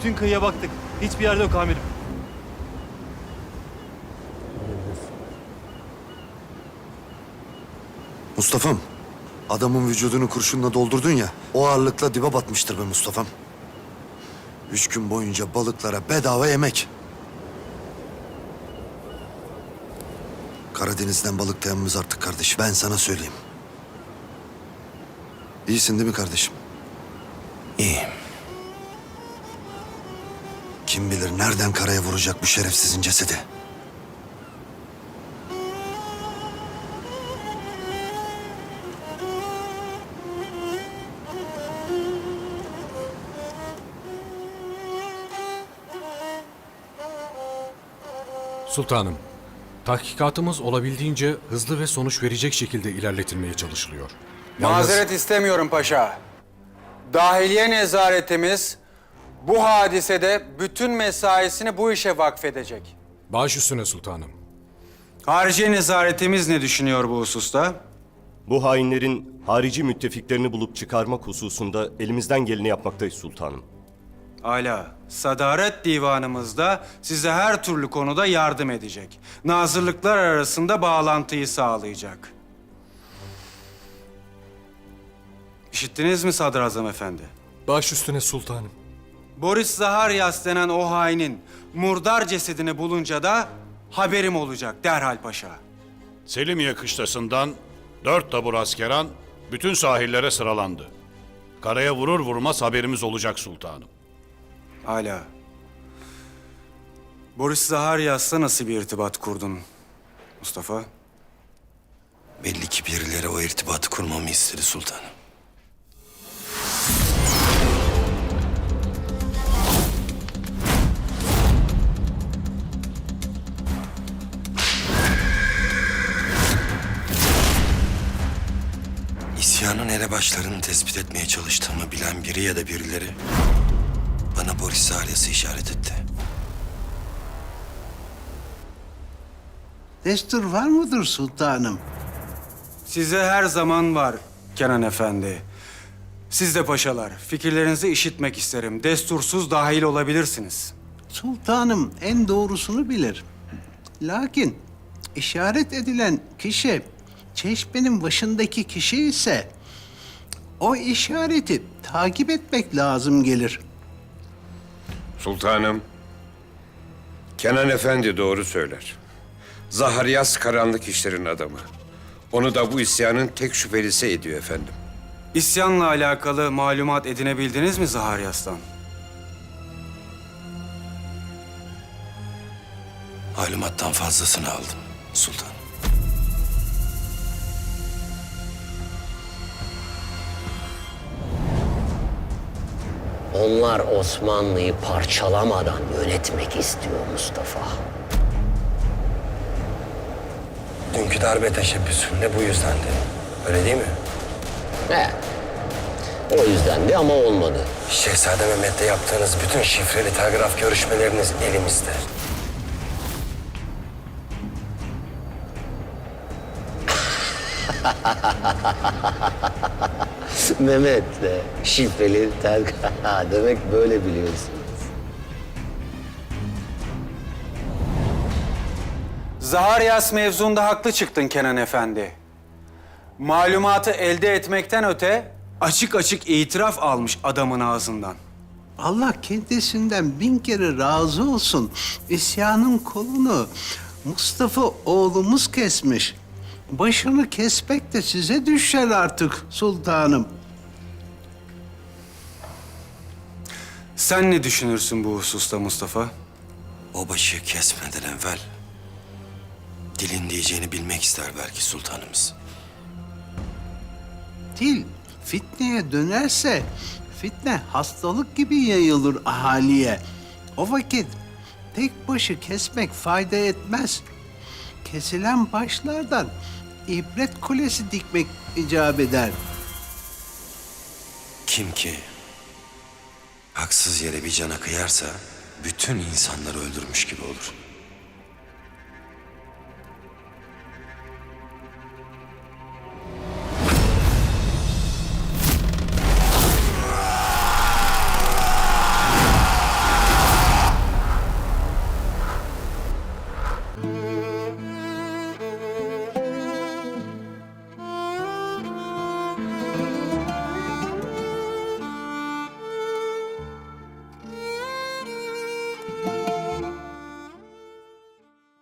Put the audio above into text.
Bütün kıyıya baktık. Hiçbir yerde yok amirim. Mustafa'm, adamın vücudunu kurşunla doldurdun ya, o ağırlıkla dibe batmıştır be Mustafa'm. Üç gün boyunca balıklara bedava yemek. Karadeniz'den balık dayanımız artık kardeşim. Ben sana söyleyeyim. İyisin değil mi kardeşim? İyiyim. Kim bilir nereden karaya vuracak bu şerefsizin cesedi. Sultanım, tahkikatımız olabildiğince hızlı ve sonuç verecek şekilde ilerletilmeye çalışılıyor. Yalnız Mazeret istemiyorum paşa. Dahiliye nezaretimiz bu hadisede bütün mesaisini bu işe vakfedecek. baş üstüne sultanım. Hariciye nezaretimiz ne düşünüyor bu hususta? Bu hainlerin harici müttefiklerini bulup çıkarmak hususunda elimizden geleni yapmaktayız sultanım. Ala, Sadaret Divanımızda size her türlü konuda yardım edecek. Nazırlıklar arasında bağlantıyı sağlayacak. İşittiniz mi Sadrazam Efendi? Baş üstüne sultanım. Boris Zaharyas denen o hainin murdar cesedini bulunca da haberim olacak derhal paşa. Selimiye kışlasından dört tabur askeran bütün sahillere sıralandı. Karaya vurur vurmaz haberimiz olacak sultanım. Hala. Boris Zaharyas'la nasıl bir irtibat kurdun Mustafa? Belli ki birileri o irtibatı kurmamı istedi sultanım. İsyanın elebaşlarını tespit etmeye çalıştığımı bilen biri ya da birileri bana Boris Zaryas'ı işaret etti. Destur var mıdır sultanım? Size her zaman var Kenan Efendi. Siz de paşalar, fikirlerinizi işitmek isterim. Destursuz dahil olabilirsiniz. Sultanım en doğrusunu bilir. Lakin işaret edilen kişi çeşmenin başındaki kişi ise o işareti takip etmek lazım gelir. Sultanım, Kenan Efendi doğru söyler. Zaharyas karanlık işlerin adamı. Onu da bu isyanın tek şüphelisi ediyor efendim. İsyanla alakalı malumat edinebildiniz mi Zaharyas'tan? Malumattan fazlasını aldım sultanım. Onlar Osmanlı'yı parçalamadan yönetmek istiyor Mustafa. Dünkü darbe teşebbüsü bu yüzdendi. Öyle değil mi? Evet. O yüzden de ama olmadı. Şehzade Mehmet'le yaptığınız bütün şifreli telgraf görüşmeleriniz elimizde. Mehmet de şifreli tel... Demek böyle biliyorsun. Zaharyas mevzunda haklı çıktın Kenan Efendi. Malumatı elde etmekten öte açık açık itiraf almış adamın ağzından. Allah kendisinden bin kere razı olsun. İsyanın kolunu Mustafa oğlumuz kesmiş. Başını kesmek de size düşer artık sultanım. Sen ne düşünürsün bu hususta Mustafa? O başı kesmeden evvel dilin diyeceğini bilmek ister belki sultanımız. Dil fitneye dönerse fitne hastalık gibi yayılır ahaliye. O vakit tek başı kesmek fayda etmez. Kesilen başlardan ibret kulesi dikmek icap eder. Kim ki haksız yere bir cana kıyarsa bütün insanları öldürmüş gibi olur.